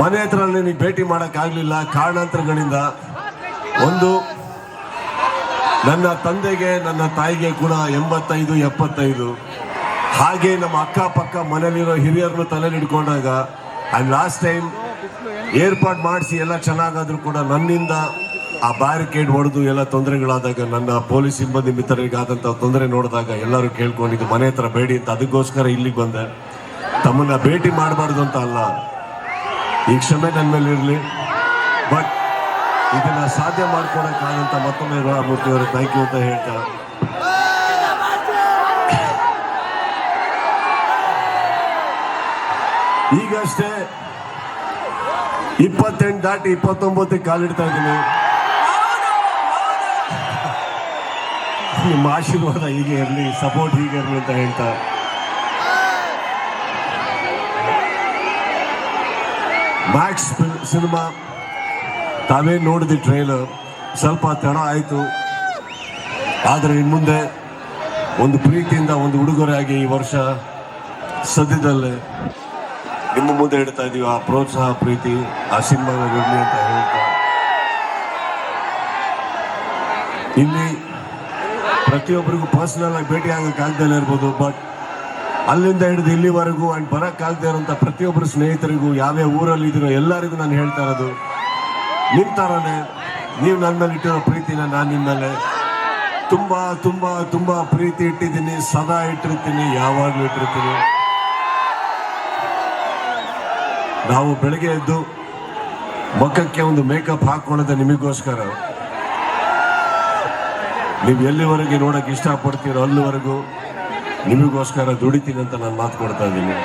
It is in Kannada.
ಮನೆ ಹತ್ರ ನಿನಗೆ ಭೇಟಿ ಮಾಡೋಕ್ಕಾಗಲಿಲ್ಲ ಕಾರಣಾಂತರಗಳಿಂದ ಒಂದು, ನನ್ನ ತಂದೆಗೆ, ನನ್ನ ತಾಯಿಗೆ ಕೂಡ ಎಂಬತ್ತೈದು, ಎಪ್ಪತ್ತೈದು. ಹಾಗೆ ನಮ್ಮ ಅಕ್ಕಪಕ್ಕ ಮನೇಲಿರೋ ಹಿರಿಯರನ್ನು ತಲೆಯಲ್ಲಿ ಹಿಡ್ಕೊಂಡಾಗ ಆ್ಯಂಡ್ ಲಾಸ್ಟ್ ಟೈಮ್ ಏರ್ಪಾಡು ಮಾಡಿಸಿ ಎಲ್ಲ ಚೆನ್ನಾಗಾದರೂ ಕೂಡ ನನ್ನಿಂದ ಆ ಬ್ಯಾರಿಕೇಡ್ ಹೊಡೆದು ಎಲ್ಲ ತೊಂದರೆಗಳಾದಾಗ ನನ್ನ ಪೊಲೀಸ್ ಸಿಬ್ಬಂದಿ ಮಿತ್ರರಿಗಾದಂಥ ತೊಂದರೆ ನೋಡಿದಾಗ ಎಲ್ಲರೂ ಕೇಳ್ಕೊಂಡಿದ್ದು, ಮನೆ ಹತ್ರ ಬೇಡಿ ಅಂತ. ಅದಕ್ಕೋಸ್ಕರ ಇಲ್ಲಿಗೆ ಬಂದೆ. ತಮ್ಮನ್ನ ಭೇಟಿ ಮಾಡಬಾರ್ದು ಅಂತ ಅಲ್ಲ. ಈ ಕ್ಷಮೆ ನನ್ನ ಮೇಲೆ ಬಟ್ ಇದನ್ನ ಸಾಧ್ಯ ಮಾಡ್ಕೊಡೋಕ್ಕಾಗಂತ ಮತ್ತೊಮ್ಮೆ ರಾಮಮೂರ್ತಿ ಅವರು ಥ್ಯಾಂಕ್ ಯು ಅಂತ ಹೇಳ್ತಾರೆ ಈಗಷ್ಟೇ ಇಪ್ಪತ್ತೆಂಟು ದಾಟಿ ಇಪ್ಪತ್ತೊಂಬತ್ತಕ್ಕೆ ಕಾಲಿಡ್ತಾ ಇದ್ದೀನಿ. ನಿಮ್ಮ ಆಶೀರ್ವಾದ ಹೀಗೆ ಇರಲಿ ಸಪೋರ್ಟ್ ಹೀಗೆ ಇರಲಿ ಅಂತ ಹೇಳ್ತಾ. ಮ್ಯಾಕ್ಸ್ ಸಿನಿಮಾ ತಾವೇ ನೋಡಿದ ಟ್ರೈಲರ್ ಸ್ವಲ್ಪ ತಡ ಆಯಿತು. ಆದರೆ ಇನ್ನು ಮುಂದೆ ಒಂದು ಪ್ರೀತಿಯಿಂದ ಒಂದು ಉಡುಗೊರೆಯಾಗಿ ಈ ವರ್ಷ ಸದ್ಯದಲ್ಲೇ ನಿಮ್ಮ ಮುಂದೆ ಇಡ್ತಾ ಇದೀವಿ. ಆ ಪ್ರೋತ್ಸಾಹ, ಪ್ರೀತಿ, ಆ ಸಿನಿಮಾ ಇರಲಿ ಅಂತ ಹೇಳ್ತಾ. ಇಲ್ಲಿ ಪ್ರತಿಯೊಬ್ಬರಿಗೂ ಪರ್ಸನಲ್ ಆಗಿ ಭೇಟಿ ಕಾಲದಲ್ಲಿ ಇರ್ಬೋದು ಬಟ್ ಅಲ್ಲಿಂದ ಹಿಡಿದು ಇಲ್ಲಿವರೆಗೂ ಅಂಡ್ ಬರೋಕ್ಕಾಗದೇ ಇರೋಂಥ ಪ್ರತಿಯೊಬ್ಬರು ಸ್ನೇಹಿತರಿಗೂ ಯಾವ್ಯಾವ ಊರಲ್ಲಿ ಇದ್ದೀರೋ ಎಲ್ಲರಿಗೂ ನಾನು ಹೇಳ್ತಾ ಇರೋದು ನಿಮ್ಮ ಥರನೇ ನೀವು ನನ್ನ ಮೇಲೆ ಇಟ್ಟಿರೋ ಪ್ರೀತಿನ ನಾನು ನಿಮ್ಮ ಮೇಲೆ ತುಂಬ ತುಂಬ ತುಂಬ ಪ್ರೀತಿ ಇಟ್ಟಿದ್ದೀನಿ, ಸದಾ ಇಟ್ಟಿರ್ತೀನಿ, ಯಾವಾಗಲೂ ಇಟ್ಟಿರ್ತೀನಿ. ನಾವು ಬೆಳಗ್ಗೆ ಎದ್ದು ಮುಖಕ್ಕೆ ಒಂದು ಮೇಕಪ್ ಹಾಕೊಳ್ಳೋದು ನಿಮಗೋಸ್ಕರ. ನೀವು ಎಲ್ಲಿವರೆಗೆ ನೋಡಕ್ಕೆ ಇಷ್ಟಪಡ್ತೀರೋ ಅಲ್ಲಿವರೆಗೂ ನಿಮಗೋಸ್ಕರ ದುಡಿತೀನಿ ಅಂತ ನಾನು ಮಾತು ಕೊಡ್ತಾ ಇದ್ದೀನಿ.